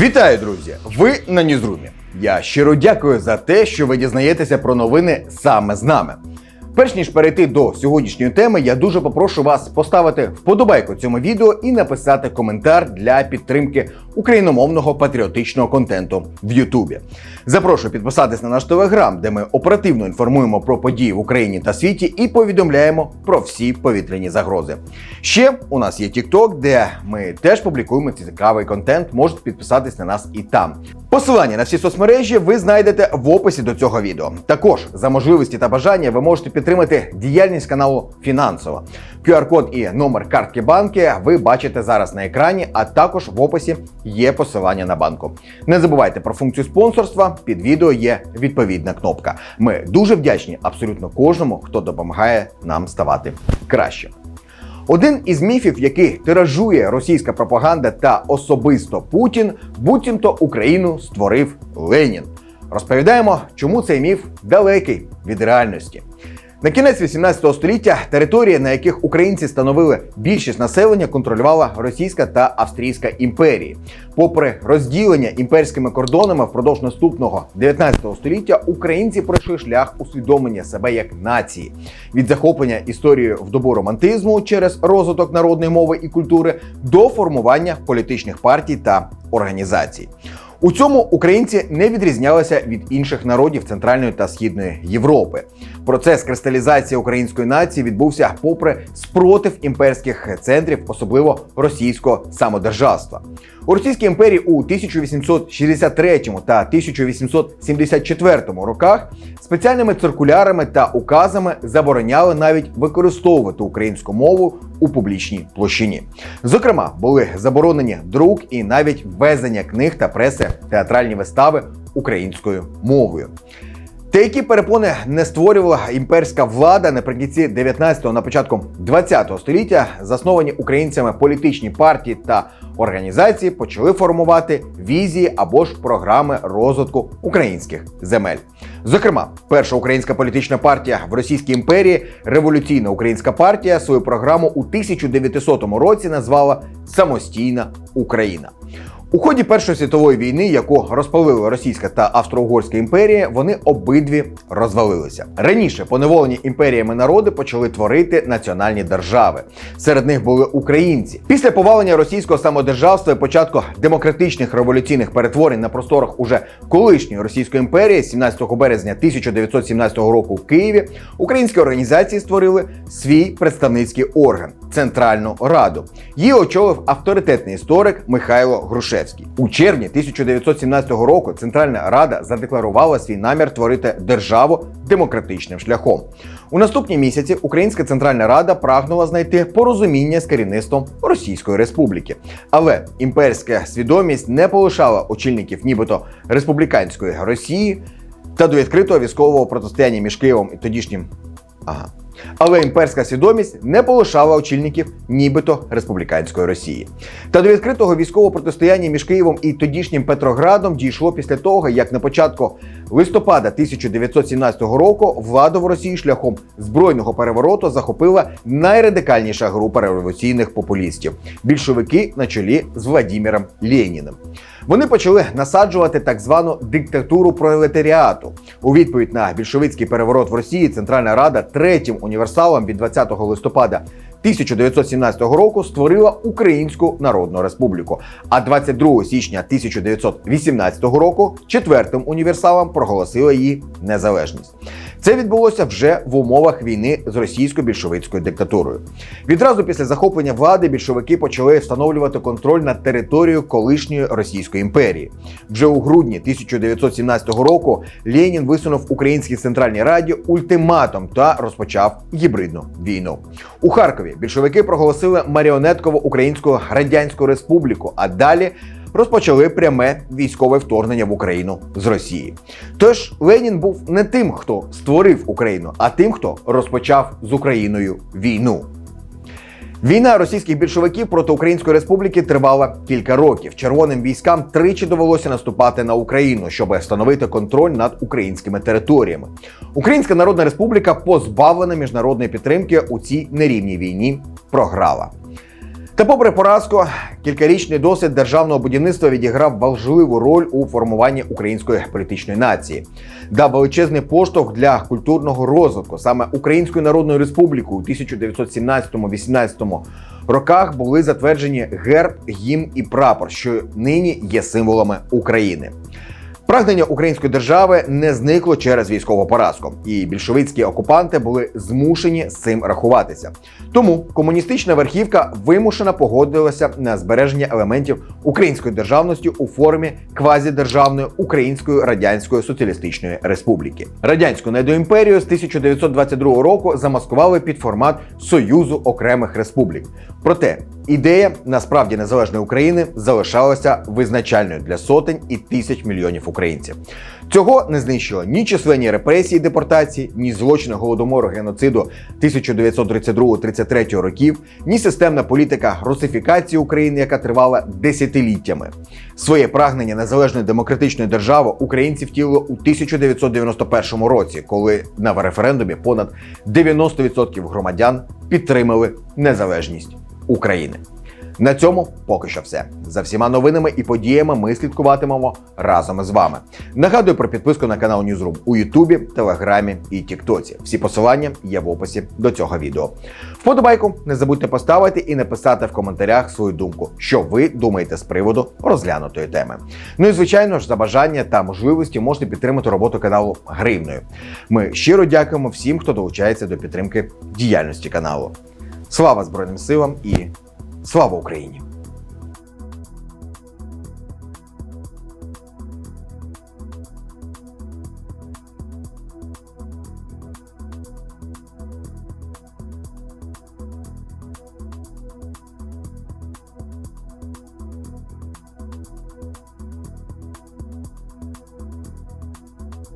Вітаю, друзі! Ви на Ньюзрумі. Я щиро дякую за те, що ви дізнаєтеся про новини саме з нами. Перш ніж перейти до сьогоднішньої теми, я дуже попрошу вас поставити вподобайку цьому відео і написати коментар для підтримки україномовного патріотичного контенту в Ютубі. Запрошую підписатись на наш телеграм, де ми оперативно інформуємо про події в Україні та світі і повідомляємо про всі повітряні загрози. Ще у нас є TikTok, де ми теж публікуємо цікавий контент. Можете підписатись на нас і там. Посилання на всі соцмережі ви знайдете в описі до цього відео. Також за можливості та бажання ви можете підтримати діяльність каналу фінансово. QR-код і номер картки банки ви бачите зараз на екрані, а також в описі є посилання на банку. Не забувайте про функцію спонсорства. Під відео є відповідна кнопка. Ми дуже вдячні абсолютно кожному, хто допомагає нам ставати краще. Один із міфів, який тиражує російська пропаганда та особисто Путін, буцімто Україну створив Ленін. Розповідаємо, чому цей міф далекий від реальності. На кінець 18 століття території, на яких українці становили більшість населення, контролювала Російська та Австрійська імперії. Попри розділення імперськими кордонами впродовж наступного 19 століття, українці пройшли шлях усвідомлення себе як нації від захоплення історією в добу романтизму через розвиток народної мови і культури до формування політичних партій та організацій. У цьому українці не відрізнялися від інших народів Центральної та Східної Європи. Процес кристалізації української нації відбувся попри спротив імперських центрів, особливо російського самодержавства. У Російській імперії у 1863 та 1874 роках спеціальними циркулярами та указами забороняли навіть використовувати українську мову у публічній площині. Зокрема, були заборонені друк і навіть ввезення книг та преси театральні вистави українською мовою. Та які перепони не створювала імперська влада наприкінці 19-го, на початку 20-го століття, засновані українцями політичні партії та організації почали формувати візії або ж програми розвитку українських земель. Зокрема, перша українська політична партія в Російській імперії, революційна українська партія, свою програму у 1900 році назвала Самостійна Україна. У ході Першої світової війни, яку розпалили Російська та Австро-Угорська імперії, вони обидві розвалилися. Раніше поневолені імперіями народи почали творити національні держави. Серед них були українці. Після повалення російського самодержавства і початку демократичних революційних перетворень на просторах уже колишньої Російської імперії, 17 березня 1917 року в Києві, українські організації створили свій представницький орган Центральну Раду. Її очолив авторитетний історик Михайло Грушевський. У червні 1917 року Центральна Рада задекларувала свій намір творити державу демократичним шляхом. У наступні місяці Українська Центральна Рада прагнула знайти порозуміння з керівництвом Російської Республіки. Але імперська свідомість не полишала очільників, нібито республіканської Росії та до відкритого військового протистояння між Києвом і тодішнім. Ага. Але імперська свідомість не полишала очільників нібито республіканської Росії. Та до відкритого військового протистояння між Києвом і тодішнім Петроградом дійшло після того, як на початку листопада 1917 року владу в Росії шляхом збройного перевороту захопила найрадикальніша група революційних популістів більшовики на чолі з Владіміром Леніним. Вони почали насаджувати так звану диктатуру пролетаріату. У відповідь на більшовицький переворот в Росії Центральна Рада третім універсалом від 20 листопада 1917 року створила Українську Народну Республіку. А 22 січня 1918 року четвертим універсалом проголосила її незалежність. Це відбулося вже в умовах війни з російсько-більшовицькою диктатурою. Відразу після захоплення влади більшовики почали встановлювати контроль над територією колишньої Російської імперії. Вже у грудні 1917 року Ленін висунув Українській Центральній Раді ультиматум та розпочав гібридну війну. У Харкові більшовики проголосили маріонеткову Українську Радянську Республіку, а далі розпочали пряме військове вторгнення в Україну з Росії. Тож Ленін був не тим, хто створив Україну, а тим, хто розпочав з Україною війну. Війна російських більшовиків проти Української республіки тривала кілька років. Червоним військам тричі довелося наступати на Україну, щоб встановити контроль над українськими територіями. Українська Народна Республіка, позбавлена міжнародної підтримки у цій нерівній війні, програла. Та попри поразку, кількарічний досвід державного будівництва відіграв важливу роль у формуванні української політичної нації, дав величезний поштовх для культурного розвитку. Саме Українською Народною Республікою у 1917-18 роках були затверджені герб, гімн і прапор, що нині є символами України. Прагнення української держави не зникло через військову поразку, і більшовицькі окупанти були змушені з цим рахуватися. Тому комуністична верхівка вимушено погодилася на збереження елементів української державності у формі квазідержавної Української Радянської Соціалістичної Республіки. Радянську недоімперію з 1922 року замаскували під формат Союзу окремих республік. Проте ідея насправді незалежної України залишалася визначальною для сотень і тисяч мільйонів українців. Цього не знищило ні численні репресії депортації, ні злочини голодомору геноциду 1932-33 років, ні системна політика русифікації України, яка тривала десятиліттями. Своє прагнення незалежної демократичної держави українці втілили у 1991 році, коли на референдумі понад 90% громадян підтримали незалежність України. На цьому поки що все. За всіма новинами і подіями ми слідкуватимемо разом із вами. Нагадую про підписку на канал Newsroom у Ютубі, Телеграмі і Тіктоці. Всі посилання є в описі до цього відео. Вподобайку не забудьте поставити і написати в коментарях свою думку, що ви думаєте з приводу розглянутої теми. Ну і звичайно ж, за бажання та можливості можете підтримати роботу каналу гривною. Ми щиро дякуємо всім, хто долучається до підтримки діяльності каналу. Слава Збройним силам і слава Україні!